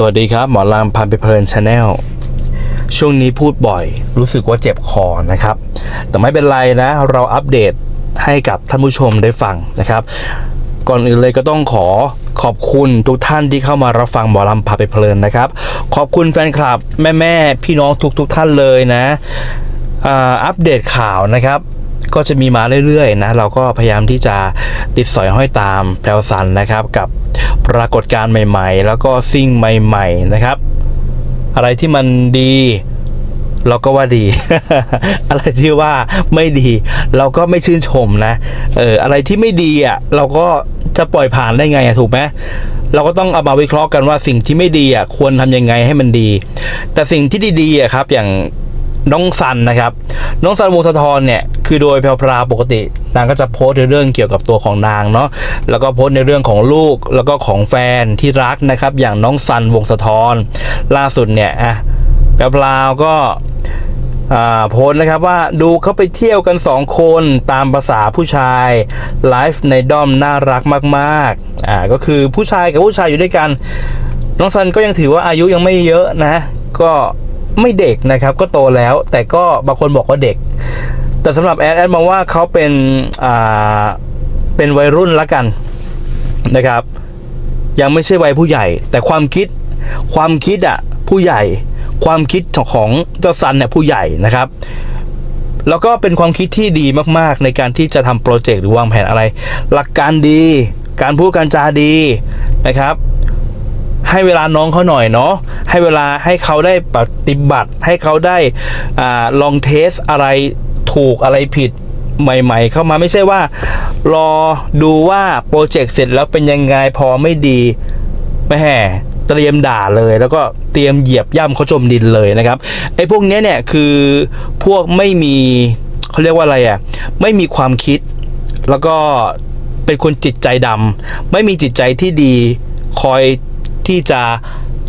สวัสดีครับ หมอลามพันไปเพลินชาแนลช่วงนี้พูดบ่อย รู้สึกว่าเจ็บคอนะครับ แต่ไม่เป็นไรนะ เราอัปเดตให้กับท่านผู้ชมได้ฟังนะครับ ก่อนอื่นเลยก็ต้องขอขอบคุณทุกท่านที่เข้ามารับฟังหมอลำพาไปเพลินนะครับ ขอบคุณแฟนคลับ แม่แม่ๆพี่น้องทุกทุกๆท่านเลยนะอัปเดตข่าวนะครับ ก็จะมีมาเรื่อยๆนะเราก็พยายามที่จะติดสอยห้อยตามแพรวสันนะครับ กับปรากฏการณ์ใหม่ๆ แล้วก็สิ่งใหม่ ๆนะครับ อะไรที่มันดีเราก็ว่าดี อะไรที่ว่าไม่ดี เราก็ไม่ชื่นชมนะ เอออะไรที่ไม่ดีอะเราก็จะปล่อยผ่านได้ไงอะถูกไหมเราก็ต้องเอามาวิเคราะห์กันว่าสิ่งที่ไม่ดีอะควรทำยังไงให้มันดี แต่สิ่งที่ดีๆอะครับ อย่างน้องซันนะครับ น้องซันวงศ์สะทอนเนี่ย คือโดยแพรวพราปกติ นางก็จะโพสต์ในเรื่องเกี่ยวกับตัวของนางเนาะแล้วก็โพสต์ในเรื่องของลูกแล้วก็ของแฟนที่รักนะครับ อย่างน้องซันวงสะท้อน ล่าสุดเนี่ยอะแพรวพราก็โพสนะครับว่าดูเขาไปเที่ยวกัน 2 คนตามภาษาผู้ชายไลฟ์ในด้อมน่ารักมากๆอ่าก็คือผู้ชายกับผู้ชายอยู่ด้วยกัน น้องซันก็ยังถือว่าอายุยังไม่เยอะนะ ก็ไม่เด็กนะครับก็โตแล้วแต่ก็บางคนบอกว่าเด็ก แต่สำหรับแอดแอดมองว่าเขาเป็นอ่าเป็นวัยรุ่นละกันนะครับ ยังไม่ใช่วัยผู้ใหญ่ แต่ความคิดความคิดอะผู้ใหญ่ ความคิดของเจ้าซันเนี่ยผู้ใหญ่นะครับ แล้วก็เป็นความคิดที่ดีมากๆ ในการที่จะทำโปรเจกต์หรือวางแผนอะไร หลักการดี การพูดการจาดีนะครับให้เวลาน้องเขาหน่อยเนาะให้เวลาให้เขาได้ปฏิบัติ ให้เขาได้อลองเทสอะไร ถูกอะไรผิดใหม่ ๆ เข้ามาไม่ใช่ว่า รอดูว่าโปรเจกต์เสร็จแล้วเป็นยังไงพอไม่ดีแม่เตรียมด่าเลยแล้วก็เตรียมเหยียบย่ำเขาจมดินเลยนะครับไอ้พวกนี้เนี่ยคือพวกไม่มีเขาเรียกว่าอะไรอะไม่มีความคิด แล้วก็เป็นคนจิตใจดำไม่มีจิตใจที่ดีคอยที่จะ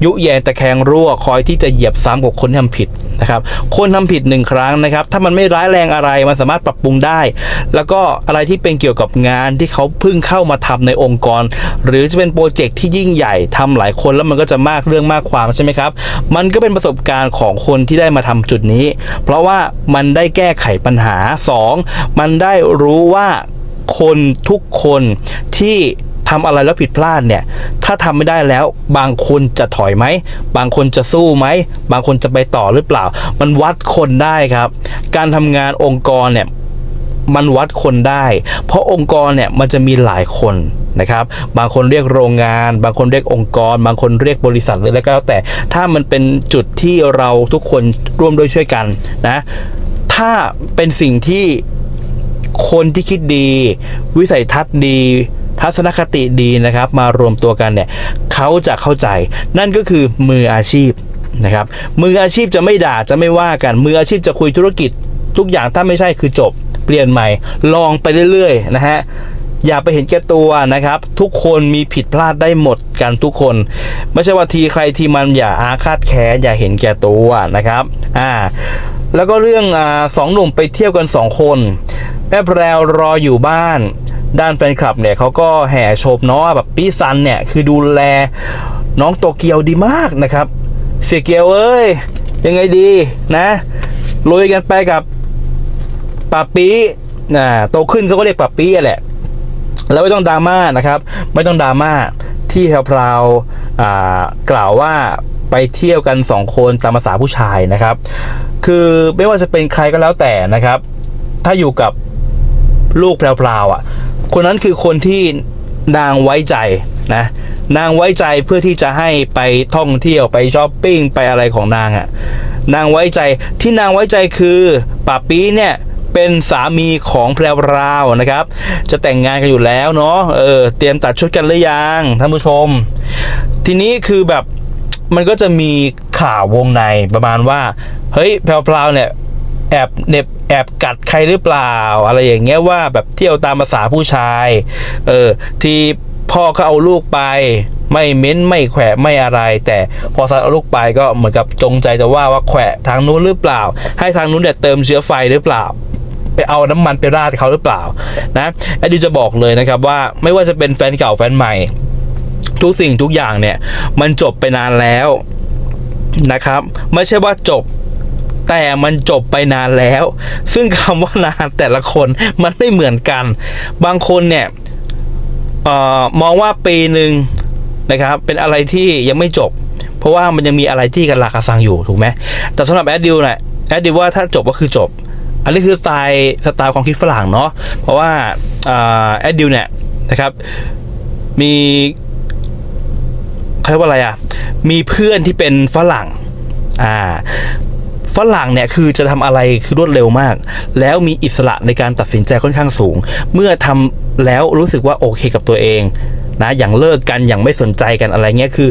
ยุแยงตะแคงรั่วคอยที่จะเหยียบซ้ำกับคนที่ทำผิดนะครับคนทำผิดหนึ่งครั้งนะครับ ถ้ามันไม่ร้ายแรงอะไรมันสามารถปรับปรุงได้ แล้วก็อะไรที่เป็นเกี่ยวกับงานที่เขาเพิ่งเข้ามาทำในองค์กร หรือจะเป็นโปรเจกต์ที่ยิ่งใหญ่ทำหลายคนแล้วมันก็จะมากเรื่องมากความใช่ไหมครับ มันก็เป็นประสบการณ์ของคนที่ได้มาทำจุดนี้ เพราะว่ามันได้แก้ไขปัญหาสองมันได้รู้ว่าคนทุกคนที่ ทำอะไรแล้วผิดพลาดเนี่ย ถ้าทำไม่ได้แล้วบางคนจะถอยไหม บางคนจะสู้ไหม บางคนจะไปต่อหรือเปล่า มันวัดคนได้ครับ การทำงานองค์กรเนี่ยมันวัดคนได้ เพราะองค์กรเนี่ยมันจะมีหลายคนนะครับ บางคนเรียกโรงงาน บางคนเรียกองค์กร บางคนเรียกบริษัทหรืออะไรก็แล้วแต่ ถ้ามันเป็นจุดที่เราทุกคนร่วมด้วยช่วยกันนะ ถ้าเป็นสิ่งที่คนที่คิดดี วิสัยทัศน์ดี ทัศนคติดีนะครับ มารวมตัวกันเนี่ยเขาจะเข้าใจ นั่นก็คือมืออาชีพนะครับ มืออาชีพจะไม่ด่าจะไม่ว่ากัน มืออาชีพจะคุยธุรกิจ ทุกอย่างถ้าไม่ใช่คือจบ เปลี่ยนใหม่ ลองไปเรื่อยๆนะฮะอย่าไปเห็นแก่ตัวนะครับ ทุกคนมีผิดพลาดได้หมดกันทุกคน ไม่ใช่ว่าทีใครทีมันอย่าอาฆาตแค้นอย่าเห็นแก่ตัวนะครับอ่าแล้วก็เรื่องอ่าสองหนุ่มไปเที่ยวกันสองคนแม่แพรวรออยู่บ้าน ด้านแฟนคลับเนี่ยเขาก็แห่ชมเนาะแบบพี่ซันเนี่ยคือดูแลน้องโตเกียวดีมากนะครับ เสียเกียวเอ้ยยังไงดีนะลุยกันไปกับป้าปีนะโตขึ้นเขาก็เรียกป้าปีแหละ แล้วไม่ต้องดราม่านะครับ ไม่ต้องดราม่าที่แพรวๆอ่ากล่าวว่าไปเที่ยวกันสองคนตามภาษาผู้ชายนะครับ คือไม่ว่าจะเป็นใครก็แล้วแต่นะครับ ถ้าอยู่กับลูกแพรวๆอะ คนนั้นคือคนที่นางไว้ใจนะนางไว้ใจเพื่อที่จะให้ไปท่องเที่ยวไปช้อปปิ้งไปอะไรของนางอะนางไว้ใจที่นางไว้ใจคือป่าปีเนี่ยเป็นสามีของแพรวราวนะครับ จะแต่งงานกันอยู่แล้วเนาะเออเตรียมตัดชุดกันหรือยังท่านผู้ชม ทีนี้คือแบบมันก็จะมีข่าววงในประมาณว่า เฮ้ยแพรวเนี่ย แอบเน็บแอบกัดใครหรือเปล่า อะไรอย่างเงี้ยว่าแบบเที่ยวตามภาษาผู้ชาย เออ ที่พ่อก็เอาลูกไป ไม่เม้นไม่แขวะไม่อะไร แต่พอสัตว์เอาลูกไปก็เหมือนกับจงใจจะว่าว่าแขวะทางนู้นหรือเปล่า ให้ทางนู้นเนี่ยเติมเชื้อไฟหรือเปล่า ไปเอาน้ำมันไปราดเขาหรือเปล่านะแอดดิจะบอกเลยนะครับว่าไม่ว่าจะเป็นแฟนเก่าแฟนใหม่ ทุกสิ่งทุกอย่างเนี่ย มันจบไปนานแล้วนะครับ ไม่ใช่ว่าจบ แต่มันจบไปนานแล้ว ซึ่งคำว่านานแต่ละคนมันไม่เหมือนกัน บางคนเนี่ยออมองว่าปีหนึ่งนะครับ เป็นอะไรที่ยังไม่จบ เพราะว่ามันยังมีอะไรที่กันลากระซังอยู่ถูกไหมแต่สำหรับแอดดิวเนี่ยแอดดิวว่าถ้าจบก็คือจบ อันนี้คือสไตล์สไตล์ความคิดฝรั่งเนาะเพราะว่าแอดดิวเนี่ยนะครับมีเขาเรียกว่าอะไรอะมีเพื่อนที่เป็นฝรั่งอ่า ฝรั่งเนี่ยคือจะทำอะไรคือรวดเร็วมาก แล้วมีอิสระในการตัดสินใจค่อนข้างสูง เมื่อทำแล้วรู้สึกว่าโอเคกับตัวเองนะอย่างเลิกกันอย่างไม่สนใจกันอะไรเงี้ยคือ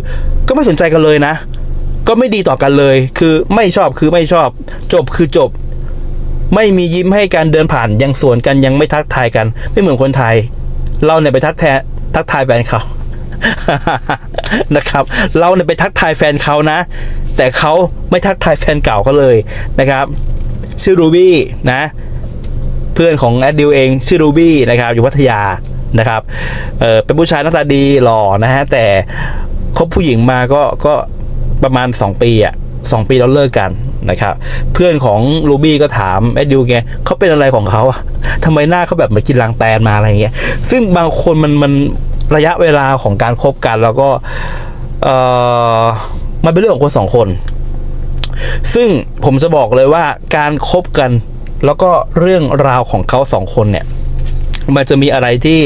ก็ไม่สนใจกันเลยนะ ก็ไม่ดีต่อกันเลย คือไม่ชอบคือไม่ชอบ จบคือจบ ไม่มียิ้มให้การเดินผ่านยังสวนกันยังไม่ทักทายกัน ไม่เหมือนคนไทย เราเนี่ยไปทักแททักทายแฟนเขา นะครับ เราเนี่ยไปทักทายแฟนเขานะ แต่เขาไม่ทักทายแฟนเก่าเขาเลยนะครับ ชื่อรูบี้นะ เพื่อนของแอดดิวเองชื่อรูบี้นะครับอยู่พัทยานะครับเออเป็นผู้ชายหน้าตาดีหล่อนะฮะแต่คบผู้หญิงมาก็ก็ประมาณ 2 ปีอะสองปีแล้วเลิกกันนะครับ เพื่อนของรูบี้ก็ถามแอดดิวไงเขาเป็นอะไรของเขาอะทำไมหน้าเขาแบบมือนกินลังแตนมาอะไรเงี้ย ซึ่งบางคนมันมัน ระยะเวลาของการคบกันแล้วก็เออมันเป็นเรื่องของคนสองคน ซึ่งผมจะบอกเลยว่าการคบกันแล้วก็เรื่องราวของเขาสองคนเนี่ย มันจะมีอะไรที่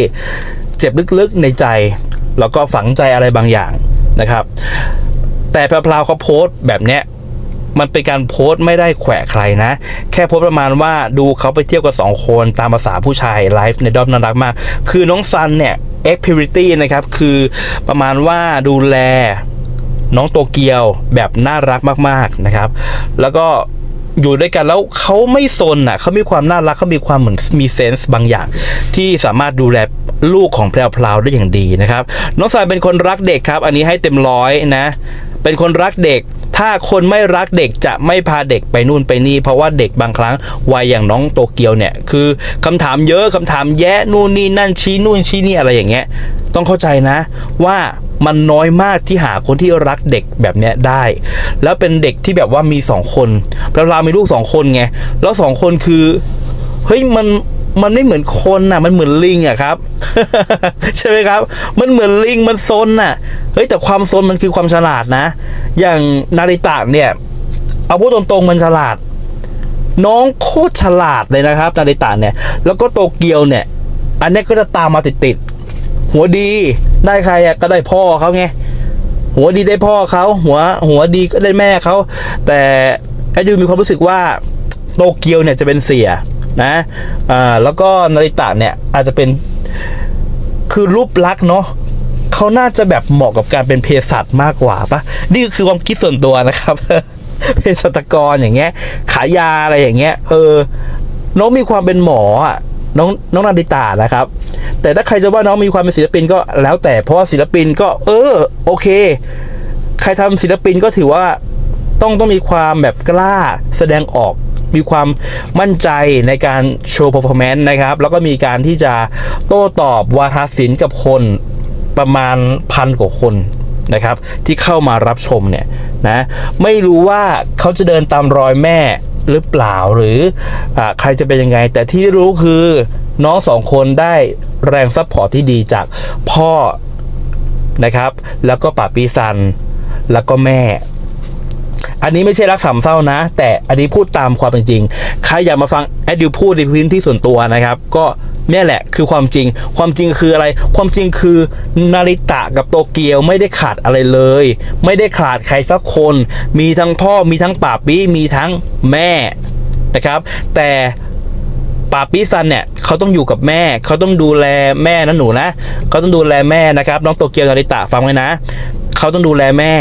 เจ็บลึกๆในใจ แล้วก็ฝังใจอะไรบางอย่างนะครับ แต่พราวเขาโพสต์แบบเนี้ย มันเป็นการโพสต์ไม่ได้แขวะใครนะ แค่โพสต์ประมาณว่าดูเขาไปเที่ยวกับสองคนตามภาษาผู้ชายไลฟ์ในดอมน่ารักมาก คือน้องซันเนี่ยเอ็กพิริตี้นะครับคือประมาณว่าดูแลน้องโตเกียวแบบน่ารักมากๆนะครับ แล้วก็อยู่ด้วยกันแล้วเขาไม่ซนอะเขามีความน่ารักเขามีความเหมือนมีเซนส์บางอย่าง ที่สามารถดูแลลูกของแพรวๆได้อย่างดีนะครับ น้องสายเป็นคนรักเด็กครับ อันนี้ให้เต็มร้อยนะ เป็นคนรักเด็ก ถ้าคนไม่รักเด็กจะไม่พาเด็กไปนู่นไปนี่ เพราะว่าเด็กบางครั้งวัยอย่างน้องโตเกียวเนี่ย คือคำถามเยอะคำถามแยะนู่นนี่นั่นชี้นู่นชี้นี่อะไรอย่างเงี้ย ต้องเข้าใจนะว่ามันน้อยมากที่หาคนที่รักเด็กแบบเนี้ยได้ แล้วเป็นเด็กที่แบบว่ามีสองคนแล้วเรามีลูกสองคนไง แล้วสองคนคือ เฮ้ยมัน มันไม่เหมือนคนน่ะ มันเหมือนลิงอะครับ ใช่ไหมครับ มันเหมือนลิงมันซนน่ะ เฮ้ยแต่ความซนมันคือความฉลาดนะ อย่างนาริตะเนี่ย เอาพูดตรงๆมันฉลาด น้องโคตรฉลาดเลยนะครับ นาริตะเนี่ย แล้วก็โตเกียวเนี่ย อันนี้ก็จะตามมาติดๆหัวดีได้ใครอะก็ได้พ่อเขาไงหัวดีได้พ่อเขาหัวหัวดีก็ได้แม่เขาแต่ไอ้ดิวมีความรู้สึกว่าโตเกียวเนี่ยจะเป็นเสีย นะอ่าแล้วก็นาริตะเนี่ยอาจจะเป็นคือรูปลักษณ์เนาะเขาน่าจะแบบเหมาะกับการเป็นเภสัชมากกว่าปะนี่คือความคิดส่วนตัวนะครับเภสัชกรอย่างเงี้ย ขายยาอะไรอย่างเงี้ย เออ น้องมีความเป็นหมออะน้องน้องนาริตานะครับ แต่ถ้าใครจะว่าน้องมีความเป็นศิลปินก็แล้วแต่เพราะว่าศิลปินก็ เออ โอเค ใครทำศิลปินก็ถือว่าต้องต้องมีความแบบกล้าแสดงออก มีความมั่นใจในการโชว์ performance นะครับ แล้วก็มีการที่จะโต้ตอบวาทศิลป์กับคนประมาณพันกว่าคนนะครับ ที่เข้ามารับชมเนี่ยนะไม่รู้ว่าเขาจะเดินตามรอยแม่หรือเปล่าหรืออาใครจะเป็นยังไง แต่ที่รู้คือน้องสองคนได้แรงซัพพอร์ตที่ดีจากพ่อนะครับ แล้วก็ป่าปีซัน แล้วก็แม่ อันนี้ไม่ใช่รักสามเศร้านะ แต่อันนี้พูดตามความเป็นจริง ใครอยากมาฟังแอดดิวพูดในพื้นที่ส่วนตัวนะครับ ก็เนี่ยแหละคือความจริง ความจริงคืออะไร ความจริงคือนาริตะกับโตเกียวไม่ได้ขาดอะไรเลย ไม่ได้ขาดใครสักคน มีทั้งพ่อมีทั้งป่าปี้มีทั้งแม่นะครับ แต่ป่าปี้ซันเนี่ยเขาต้องอยู่กับแม่ เขาต้องดูแลแม่นะหนูนะเขาต้องดูแลแม่นะครับ น้องโตเกียวนาริตะฟังไว้นะ เขาต้องดูแลแม่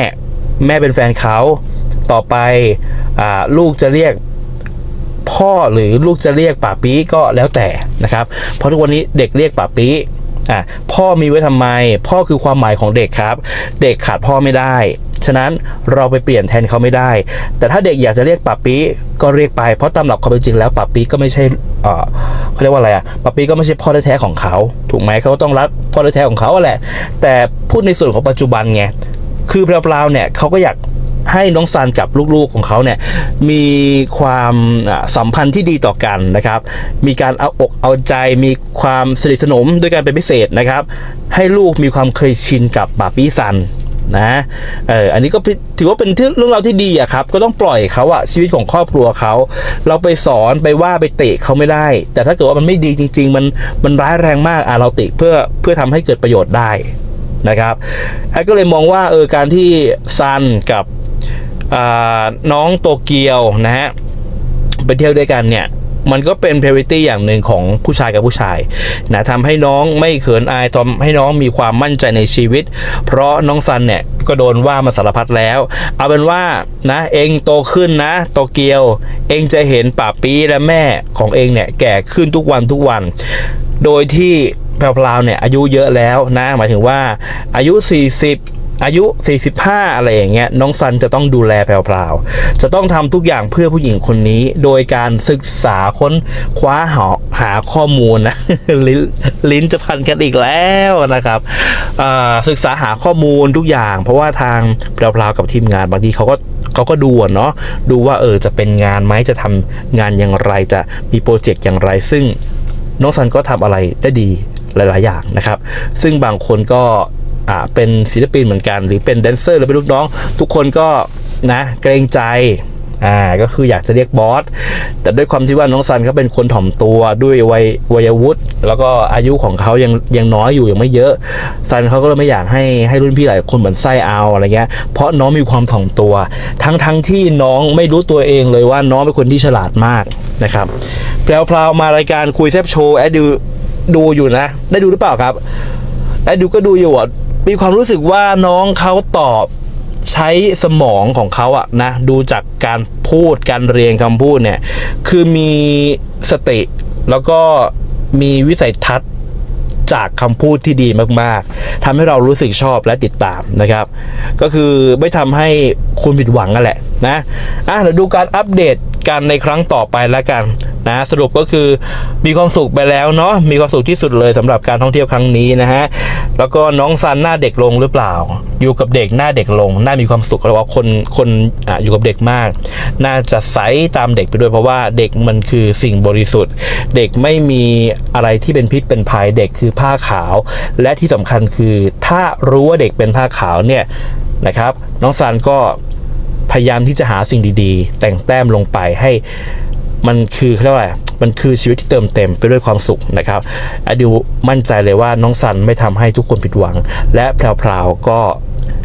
แม่เป็นแฟนเขา ต่อไปอลูกจะเรียกพ่อหรือลูกจะเรียกป่าปี้ก็แล้วแต่นะครับ เพราะทุกวันนี้เด็กเรียกป่าปี้อะพ่อมีไว้ทำไม พ่อคือความหมายของเด็กครับ เด็กขาดพ่อไม่ได้ ฉะนั้นเราไปเปลี่ยนแทนเขาไม่ได้ แต่ถ้าเด็กอยากจะเรียกป่าปี้ก็เรียกไป เพราะตามหลักความเป็นจริงแล้วป่าปี้ก็ไม่ใช่เขาเรียกว่าอะไรอะป๊าปี้ก็ไม่ใช่พ่อแท้ๆของเขา ถูกไหมเขาก็ต้องรักพ่อแท้ๆของเขาอะแหละ แต่พูดในส่วนของปัจจุบันไงคือเปล่าๆเนี่ยเขาก็อยาก ให้น้องซันกับลูกๆของเขาเนี่ยมีความสัมพันธ์ที่ดีต่อกันนะครับ มีการเอาอกเอาใจมีความสนิทสนมด้วยกันเป็นพิเศษนะครับ ให้ลูกมีความเคยชินกับปาปี้ซันนะเอออันนี้ก็ถือว่าเป็นเรื่องราวที่ดีอะครับ ก็ต้องปล่อยเขาอะชีวิตของครอบครัวเขาเราไปสอนไปว่าไปเตะเขาไม่ได้ แต่ถ้าเกิดว่ามันไม่ดีจริง ๆ มันมันร้ายแรงมากอะเราเติเพื่อเพื่อทำให้เกิดประโยชน์ได้นะครับแอดก็เลยมองว่าเออการที่ซันกับ น้องโตเกียวนะฮะไปเที่ยวด้วยกันเนี่ยมันก็เป็น priority อย่างหนึ่งของผู้ชายกับผู้ชายนะทำให้น้องไม่เขินอายทำให้น้องมีความมั่นใจในชีวิต เพราะน้องซันเนี่ยก็โดนว่ามาสารพัดแล้ว เอาเป็นว่านะเองโตขึ้นนะโตเกียว เองจะเห็นป่าปีและแม่ของเองเนี่ยแก่ขึ้นทุกวันทุกวัน โดยที่แพรวๆเนี่ยอายุเยอะแล้วนะหมายถึงว่าอายุ 40 อายุ 45 อะไรอย่างเงี้ยน้องซันจะต้องดูแลแพรวๆจะต้องทำทุกอย่างเพื่อผู้หญิงคนนี้ โดยการศึกษาค้นคว้าหาหาข้อมูลนะลิ้นลิ้นจะพันกันอีกแล้วนะครับศึกษาหาข้อมูลทุกอย่าง เพราะว่าทางแพรวๆกับทีมงานบางทีเขาก็เขาก็ดูเนาะดูว่าเออจะเป็นงานไหมจะทำงานอย่างไรจะมีโปรเจกต์อย่างไร ซึ่งน้องซันก็ทำอะไรได้ดีหลาย ๆ อย่างนะครับ ซึ่งบางคนก็ อ่าเป็นศิลปินเหมือนกัน หรือเป็นแดนเซอร์หรือเป็นลูกน้อง ทุกคนก็นะเกรงใจอ่าก็คืออยากจะเรียกบอส แต่ด้วยความที่ว่าน้องซันเขาเป็นคนถ่อมตัวด้วยวัยวัยวุฒิแล้วก็อายุของเขายังยังน้อยอยู่ยังไม่เยอะ ซันเขาก็เลยไม่อยากให้ให้รุ่นพี่หลายคนเหมือนไส้เอาอะไรเงี้ย เพราะน้องมีความถ่อมตัว ทั้งทั้งที่น้องไม่รู้ตัวเองเลยว่าน้องเป็นคนที่ฉลาดมากนะครับแพรวๆมารายการคุยแซบโชว์แอดดูดูอยู่นะ ได้ดูหรือเปล่าครับแอดดูก็ดูอยู่อะ มีความรู้สึกว่าน้องเขาตอบใช้สมองของเขาอะนะดูจากการพูดการเรียงคำพูดเนี่ย คือมีสติแล้วก็มีวิสัยทัศน์จากคำพูดที่ดีมากๆทำให้เรารู้สึกชอบและติดตามนะครับ ก็คือไม่ทำให้คุณผิดหวังกันแหละนะอะเดี๋ยวดูการอัปเดตกันในครั้งต่อไปแล้วกันนะสรุปก็คือมีความสุขไปแล้วเนาะมีความสุขที่สุดเลยสำหรับการท่องเที่ยวครั้งนี้นะฮะ แล้วก็น้องซันหน้าเด็กลงหรือเปล่า อยู่กับเด็กหน้าเด็กลงน่ามีความสุขเพราะว่าคนคนออยู่กับเด็กมาก น่าจะใสตามเด็กไปด้วยเพราะว่าเด็กมันคือสิ่งบริสุทธิ์ เด็กไม่มีอะไรที่เป็นพิษเป็นภัยเด็กคือผ้าขาว และที่สำคัญคือถ้ารู้ว่าเด็กเป็นผ้าขาวเนี่ยนะครับ น้องซันก็พยายามที่จะหาสิ่งดีๆ แต่งแต้มลงไปให้ มันคือเขาเรียกว่ามันคือชีวิตที่เติมเต็มไปด้วยความสุขนะครับอดิวมั่นใจเลยว่าน้องซันไม่ทำให้ทุกคนผิดหวัง และแพรวๆก็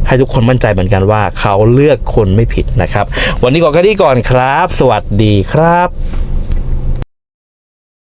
ให้ทุกคนมั่นใจเหมือนกันว่าเขาเลือกคนไม่ผิดนะครับ วันนี้ก่อนแค่นี้ก่อนครับ สวัสดีครับ